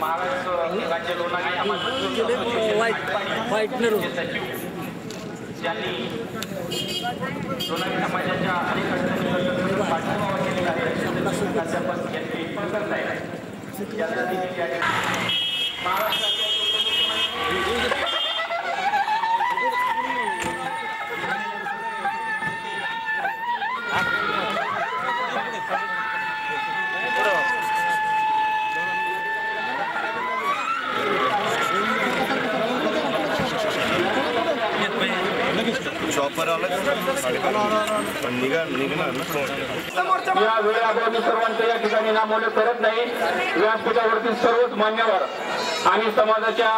महाराष्ट्र राज्य लोणारी वाईट वाईटनर समाजाच्या शॉपर आलं पण निघा निघणार ना या वेळेअगोदर मी सर्वांचं या ठिकाणी नामोल्य करत नाही. व्यासपीठावरती सर्वच मान्यवर आणि समाजाच्या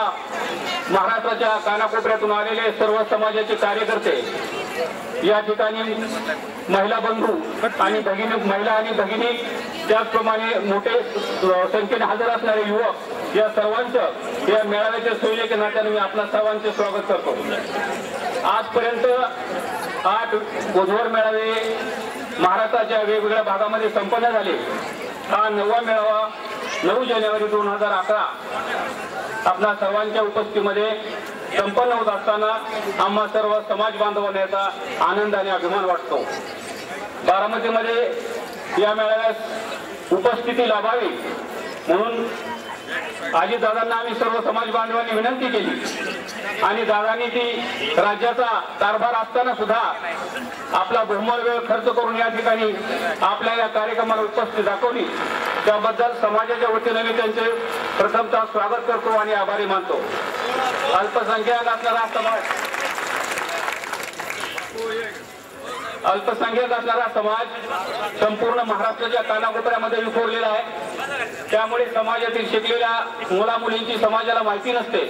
महाराष्ट्राच्या कानाकोपऱ्यातून आलेले सर्व समाजाचे कार्यकर्ते या ठिकाणी महिला बंधू आणि भगिनी महिला आणि भगिनी त्याचप्रमाणे मोठे संख्येने हजर असणारे युवक या सर्वांचं या मेळाव्याच्या सोयीच्या नात्याने मी आपल्या सर्वांचे स्वागत करतो. आजपर्यंत आठ बुधवार मेळावे महाराष्ट्राच्या वेगवेगळ्या भागामध्ये संपन्न झाले. हा नववा मेळावा नऊ जानेवारी दोन हजार अकरा आपल्या सर्वांच्या उपस्थितीमध्ये संपन्न होत असताना आम्हा सर्व समाज बांधवांना याचा आनंद आणि अभिमान वाटतो. बारामतीमध्ये या मेळाव्यास उपस्थिती लाभावी. म्हणून दादांना आम्ही सर्व समाज बांधवांनी विनंती केली. आणि दादांनी ती राज्याचा कारभार असताना सुद्धा आपला बहुमोल वेळ खर्च करून या ठिकाणी आपल्या या कार्यक्रमाला उपस्थिती दाखवली. त्याबद्दल समाजाच्या वतीने मी त्यांचे प्रथमतः स्वागत करतो आणि आभारी मानतो. अल्पसंख्याक असणारा समाज अल्पसंख्याक असणारा समाज संपूर्ण महाराष्ट्राच्या कानाकोपऱ्यामध्ये विखुरलेला आहे. त्यामुळे समाजातील शिकलेल्या मुला मुलींची समाजाला माहिती नसते.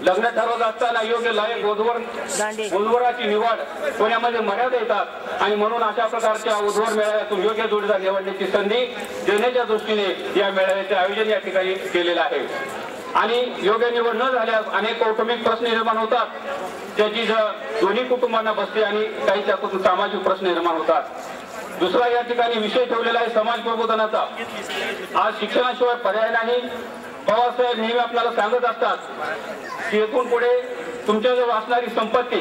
लग्न ठरवत असताना योग्य लायक वधूवर वधूवराची निवड पुण्यामध्ये मर्यादा येतात. आणि म्हणून अशा प्रकारच्या उद्भवर मेळाव्यातून योग्य जोडीदार निवडण्याची संधी देण्याच्या दृष्टीने या मेळाव्याचे आयोजन या ठिकाणी केलेलं आहे. आणि योग्य निवड न झाल्यास अनेक कौटुंबिक प्रश्न निर्माण होतात. त्याची जर दोन्ही कुटुंबांना बसते आणि काही त्यातून सामाजिक प्रश्न निर्माण होतात. दुसरा या ठिकाणी विषय ठेवलेला आहे समाज प्रबोधनाचा. आज शिक्षणाशिवाय पर्याय नाही. बाबासाहेब नेहमी आपल्याला सांगत असतात की एकूण पुढे तुमच्याजवळ असणारी संपत्ती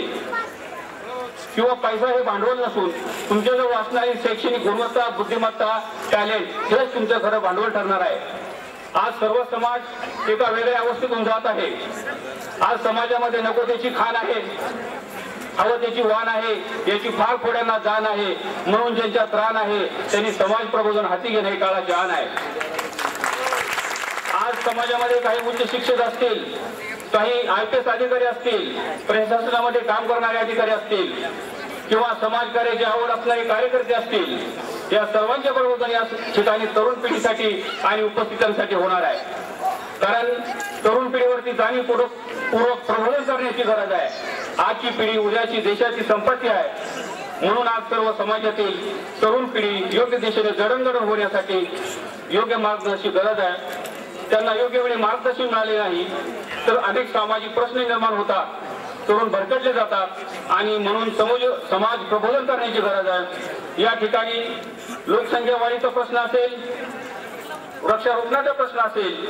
किंवा पैसा हे भांडवल नसून तुमच्याजवळ असणारी शैक्षणिक गुणवत्ता बुद्धिमत्ता टॅलेंट हेच तुमचं खरं भांडवल ठरणार आहे. आज सर्व समाज एका वेगळ्या अवस्थेतून जात आहे. आज समाजामध्ये नको त्याची खाण आहे. हवं त्याची वाण आहे. याची फार फोड्यांना जाण आहे. म्हणून ज्यांच्या त्राण आहे त्यांनी समाज प्रबोधन हाती घेणे हे काळाची आण आहे. आज समाजामध्ये काही उच्च शिक्षक असतील काही आय पी एस अधिकारी असतील प्रशासनामध्ये काम करणारे अधिकारी असतील किंवा समाजकार्याची आवड असणारे कार्यकर्ते असतील या सर्वांच्या बरोबर या ठिकाणी तरुण पिढीसाठी आणि उपस्थितांसाठी होणार आहे. कारण तरुण पिढीवरती जाणीवपूर्वक पूर्वक प्रबोधन करण्याची गरज आहे. आजची पिढी उद्याची देशाची संपत्ती आहे. म्हणून आज सर्व समाजातील तरुण पिढी योग्य दिशेने जडणघडण होण्यासाठी योग्य मार्गदर्शनाची गरज आहे. त्यांना योग्य वेळी मार्गदर्शन मिळाले नाही तर अनेक सामाजिक प्रश्न निर्माण होतात. तरुण भरकटले जातात आणि म्हणून समज समाज प्रबोधन करण्याची गरज आहे. या ठिकाणी लोकसंख्या वाढीचा प्रश्न असेल वृक्षारोपणाचा प्रश्न असेल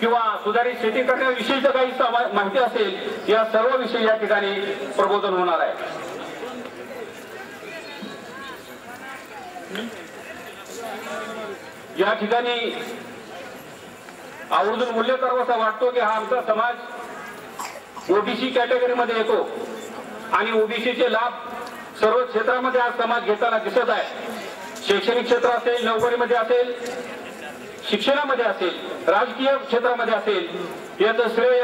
किंवा सुधारित शेती करण्याविषयीचं काही माहिती असेल या सर्व विषयी या ठिकाणी प्रबोधन होणार आहे. या ठिकाणी आवर्जून उल्लेख वाटतो की हा आमचा समाज ओबीसी कॅटेगरीमध्ये येतो. आणि ओबीसीचे लाभ सर्व क्षेत्रामध्ये आज समाज घेताना दिसत आहे. शैक्षणिक क्षेत्र असेल नोकरीमध्ये असेल शिक्षणामध्ये असेल राजकीय क्षेत्रामध्ये असेल याचं श्रेय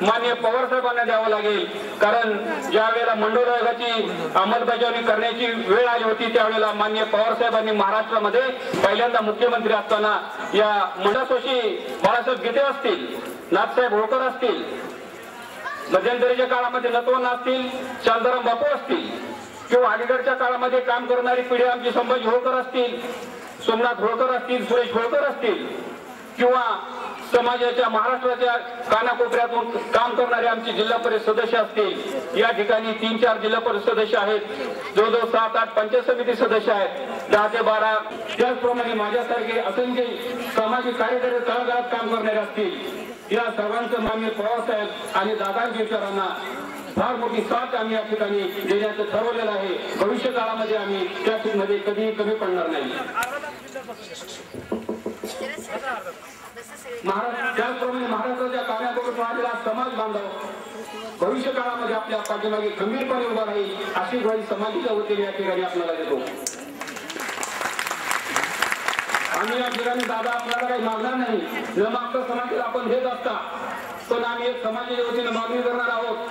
मान्य पवार साहेबांना द्यावं लागेल. कारण ज्या वेळेला मंडळ आयोगाची अंमलबजावणी करण्याची वेळ आली होती त्यावेळेला मान्य पवार साहेबांनी महाराष्ट्रामध्ये पहिल्यांदा मुख्यमंत्री असताना या मंडासोशी बाळासाहेब गीते असतील नाथसाहेब होळकर असतील मध्यंतरीच्या काळामध्ये नतवन असतील शांताराम बापू असतील किंवा अलीकडच्या काळामध्ये काम करणारी पिढी आमची संभाजी होळकर असतील सोमनाथ होळकर असतील सुरेश होळकर असतील किंवा समाजाच्या महाराष्ट्राच्या कानाकोपऱ्यातून काम करणारे आमचे जिल्हा परिषद सदस्य असतील या ठिकाणी तीन चार जिल्हा परिषद सदस्य आहेत. जवळजवळ सात आठ पंचायत समिती सदस्य आहेत. दहा ते बारा त्याचप्रमाणे माझ्यासारखे असंख्य सामाजिक कार्यकर्ते तळागाळात काम करणारे असतील. या सर्वांचं मान्य पवारसाहेब आणि दादा विचारांना फार मोठी साथ आम्ही या ठिकाणी देण्याचं ठरवलेलं आहे. भविष्य काळामध्ये आम्ही त्या मध्ये कधीही कमी पडणार नाही. महाराज त्याचप्रमाणे महाराष्ट्राच्या कार्याबरोबर राहिलेला समाज बांधव भविष्य काळामध्ये आपल्या पाठीमागे खंबीरपणे उभा राहील अशी ग्वाही समाजाच्या वतीने या ठिकाणी आपल्याला देतो आम्ही या ठिकाणी दादा आपल्याला काही मागणार नाही. न मागता समाजात आपण देत असता. पण आम्ही एक समाजाच्या वतीने मागणी करणार आहोत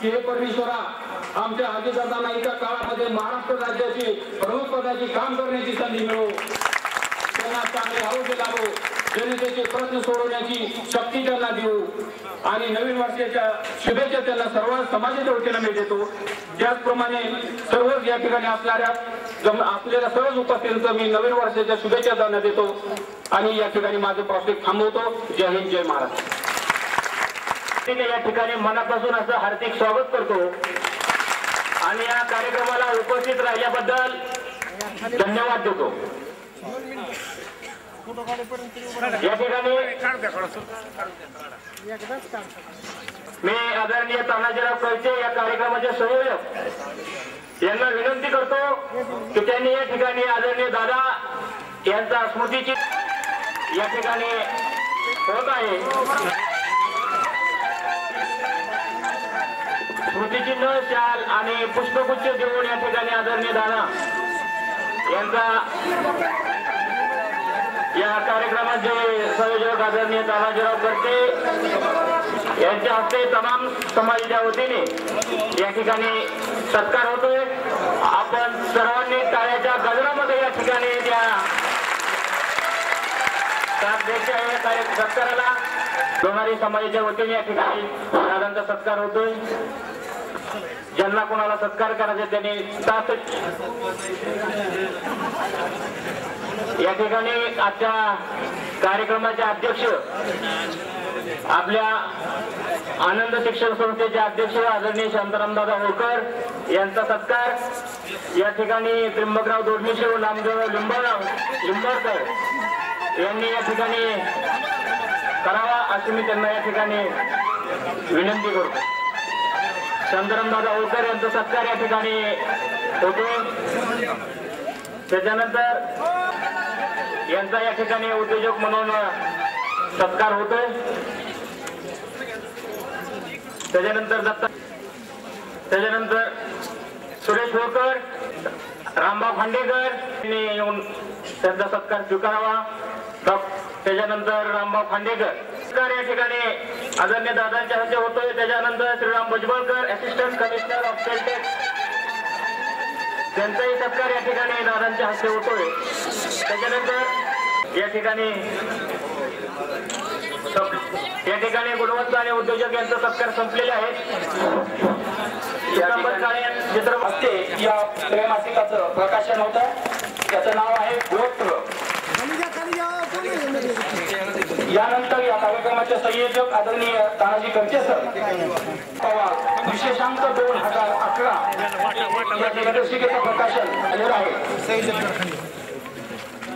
की हे परमेश्वरा आमच्या आजीदादांना एका काळामध्ये महाराष्ट्र राज्याची प्रमुख पदाची काम करण्याची संधी मिळो. त्यांना चांगले आरोग्य लागो जनतेचे प्रश्न सोडवण्याची शक्ती त्यांना देऊ. आणि नवीन वर्षाच्या शुभेच्छा त्यांना सर्व समाजाच्या वतीनं मी देतो. त्याचप्रमाणे सर्वच या ठिकाणी असणाऱ्या जम- आपल्याला सर्वच उपस्थितांचं मी नवीन वर्षाच्या शुभेच्छा त्यांना देतो आणि या ठिकाणी माझं प्रॉफिट थांबवतो. जय हिंद जय महाराष्ट्र. या ठिकाणी मनापासून असं हार्दिक स्वागत करतो. आणि या कार्यक्रमाला उपस्थित राहिल्याबद्दल धन्यवाद देतो. या ठिकाणी मी आदरणीय तानाजीराव कळचे या कार्यक्रमाचे संयोजक यांना विनंती करतो की त्यांनी या ठिकाणी आदरणीय दादा यांचा स्मृतीची या ठिकाणी होत आहे. स्मृतीचिन्ह शाल आणि पुष्पगुच्छ देऊन या ठिकाणी आदरणीय दादा यांचा या कार्यक्रमाचे संयोजक आदरणीय तानाजीराव करते. यांच्या हस्ते तमाम समाजाच्या वतीने या ठिकाणी सत्कार होतोय. आपण सर्वांनी टाळ्याच्या गजरामध्ये या ठिकाणी त्या या सत्काराला लोणारी समाजाच्या वतीने या ठिकाणी दादांचा सत्कार होतोय. ज्यांना कोणाला सत्कार करायचा त्यांनी तास या ठिकाणी आजच्या कार्यक्रमाचे अध्यक्ष आपल्या आनंद शिक्षण संस्थेचे अध्यक्ष आदरणीय शांतारामदादा होळकर यांचा सत्कार. या ठिकाणी त्र्यंबकराव दोडमिशे व नामदेव लिंबराव लिंबरकर यांनी या ठिकाणी करावा अशी मी त्यांना या ठिकाणी विनंती करतो. शांतारामदादा होळकर यांचा सत्कार या ठिकाणी होतो. त्याच्यानंतर यांचा या ठिकाणी उद्योजक म्हणून सत्कार होतोय. त्याच्यानंतर दत्ता त्याच्यानंतर सुरेश होळकर रामबाब खांडेकर यांनी येऊन त्यांचा सत्कार स्वीकारावा. त्याच्यानंतर रामभाऊ खांडेकर सत्कार या ठिकाणी आदरणीय दादांच्या हस्ते होतोय. त्याच्यानंतर Shriram Bhujbalkar assistant commissioner of sales tax त्यांचाही सत्कार या ठिकाणी दादांच्या हस्ते होतोय. त्याच्यानंतर या ठिकाणी या ठिकाणी गुणवत्ता आणि उद्योजक यांचा सत्कार संपलेले आहेत. चित्र असते या त्रैमासिकाचं प्रकाशन होतं त्याचं नाव आहे गोत्र. यानंतर या कार्यक्रमाचे संयोजक आदरणीय तानाजी करचे सर. पवार विशेषांक दोन हजार अकरा या प्रकाशन झालेलं आहे.